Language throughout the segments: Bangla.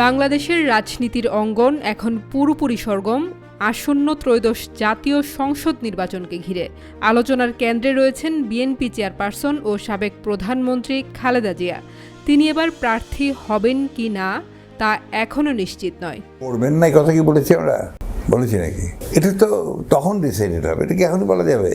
বাংলাদেশের রাজনীতির অঙ্গন এখন পুরোপুরি সরগম, আসন্ন ত্রয়োদশ জাতীয় সংসদ নির্বাচনকে ঘিরে। আলোচনার কেন্দ্রে রয়েছেন বিএনপি চেয়ারপারসন ও সাবেক প্রধানমন্ত্রী খালেদা জিয়া। তিনি এবার প্রার্থী হবেন কি না, তা এখনও নিশ্চিত নয়। করবেন না কথা কি বলেছি আমরা? বলেছি নাকি? এটা তো তখন ডিসাইডেড হবে, এটা কি এখন বলা যাবে?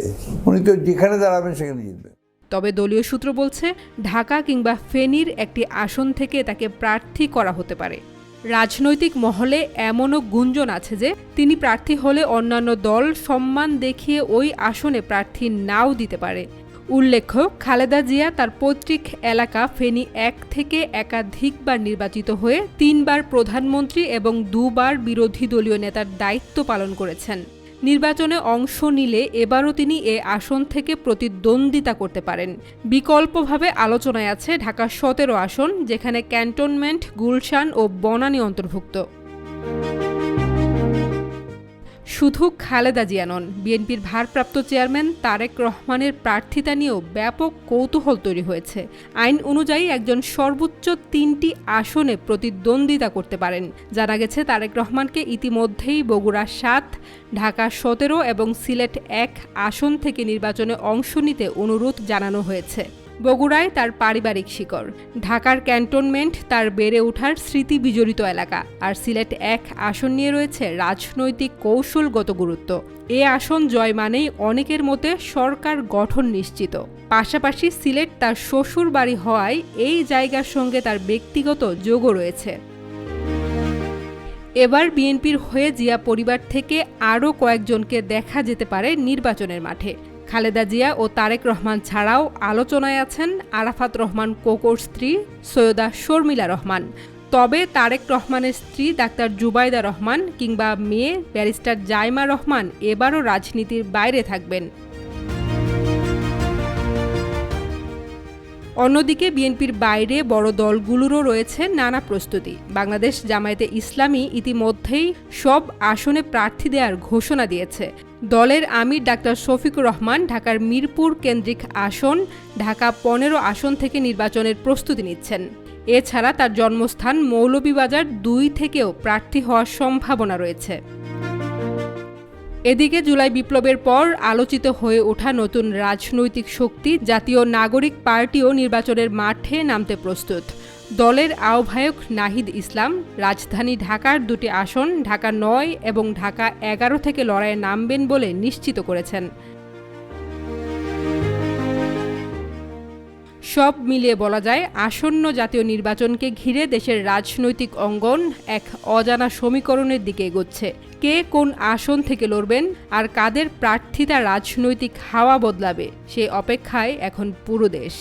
উনি তো যেখানে দাঁড়াবেন সেখানে জিতবেন। তবে দলীয় সূত্র বলছে, ঢাকা কিংবা ফেনীর একটি আসন থেকে তাকে প্রার্থী করা হতে পারে। রাজনৈতিক মহলে এমনও গুঞ্জন আছে যে, তিনি প্রার্থী হলে অন্যান্য দল সম্মান দেখিয়ে ওই আসনে প্রার্থী নাও দিতে পারে। উল্লেখ্য, খালেদা জিয়া তার পৈতৃক এলাকা ফেনী এক থেকে একাধিকবার নির্বাচিত হয়ে তিনবার প্রধানমন্ত্রী এবং দুবার বিরোধী দলীয় নেতার দায়িত্ব পালন করেছেন। নির্বাচনে অংশ নিলে এবারও তিনি এ আসন থেকে প্রতিদ্বন্দ্বিতা করতে পারেন। বিকল্পভাবে আলোচনায় আছে ঢাকা সতেরো আসন, যেখানে ক্যান্টনমেন্ট, গুলশান ও বনানী অন্তর্ভুক্ত। শুধু খালেদা জিয়া নন, বিএনপির ভারপ্রাপ্ত চেয়ারম্যান তারেক রহমানের প্রার্থিতা নিয়েও ব্যাপক কৌতূহল তৈরি হয়েছে। আইন অনুযায়ী একজন সর্বোচ্চ তিনটি আসনে প্রতিদ্বন্দ্বিতা করতে পারেন। জানা গেছে, তারেক রহমানকে ইতিমধ্যেই বগুড়া সাত, ঢাকা সতেরো এবং সিলেট এক আসন থেকে নির্বাচনে অংশ নিতে অনুরোধ জানানো হয়েছে। বগুড়ায় তার পারিবারিক শিকড়। ঢাকার ক্যান্টনমেন্ট তার বেড়ে ওঠার স্মৃতি বিজড়িত এলাকা। আর সিলেট এক আসন নিয়ে রয়েছে রাজনৈতিক কৌশলগত গুরুত্ব। এ আসন জয় মানেই অনেকের মতে সরকার গঠন নিশ্চিত। পাশাপাশি সিলেট তার শ্বশুর বাড়ি হওয়ায় এই জায়গার সঙ্গে তার ব্যক্তিগত যোগও রয়েছে। এবার বিএনপির হয়ে জিয়া পরিবার থেকে আরও কয়েকজনকে দেখা যেতে পারে নির্বাচনের মাঠে। খালেদা জিয়া ও তারেক রহমান ছাড়াও আলোচনায় আছেন আরাফাত রহমান কোকোর স্ত্রী সৈয়দা শর্মিলা রহমান। তবে তারেক রহমানের স্ত্রী ডাক্তার জুবাইদা রহমান কিংবা মেয়ে ব্যারিস্টার জাইমা রহমান এবারও রাজনীতির বাইরে থাকবেন। অন্যদিকে বিএনপির বাইরে বড় দলগুলোরও রয়েছে নানা প্রস্তুতি। বাংলাদেশ জামায়াতে ইসলামী ইতিমধ্যেই সব আসনে প্রার্থী দেওয়ার ঘোষণা দিয়েছে। দলের আমির ডাক্তার শফিকুর রহমান ঢাকার মিরপুর কেন্দ্রিক আসন, ঢাকা পনেরো আসন থেকে নির্বাচনের প্রস্তুতি নিচ্ছেন। এছাড়া তার জন্মস্থান মৌলভীবাজার দুই থেকেও প্রার্থী হওয়ার সম্ভাবনা রয়েছে। এদিকে জুলাই বিপ্লবের পর আলোচিত হয়ে ওঠা নতুন রাজনৈতিক শক্তি, জাতীয় নাগরিক পার্টিও নির্বাচনের মাঠে নামতে প্রস্তুত। দলের আহ্বায়ক নাহিদ ইসলাম, রাজধানী ঢাকার দুটি আসন, ঢাকা নয় এবং ঢাকা এগারো থেকে লড়াইয়ে নামবেন বলে নিশ্চিত করেছেন। সব মিলিয়ে বলা যায়, আসন্ন জাতীয় নির্বাচনকে ঘিরে দেশের রাজনৈতিক অঙ্গন এক অজানা সমীকরণের দিকে এগোচ্ছে। কে কোন আসন থেকে লড়বেন আর কাদের প্রার্থিতা রাজনৈতিক হাওয়া বদলাবে, সে অপেক্ষায় এখন পুরো দেশ।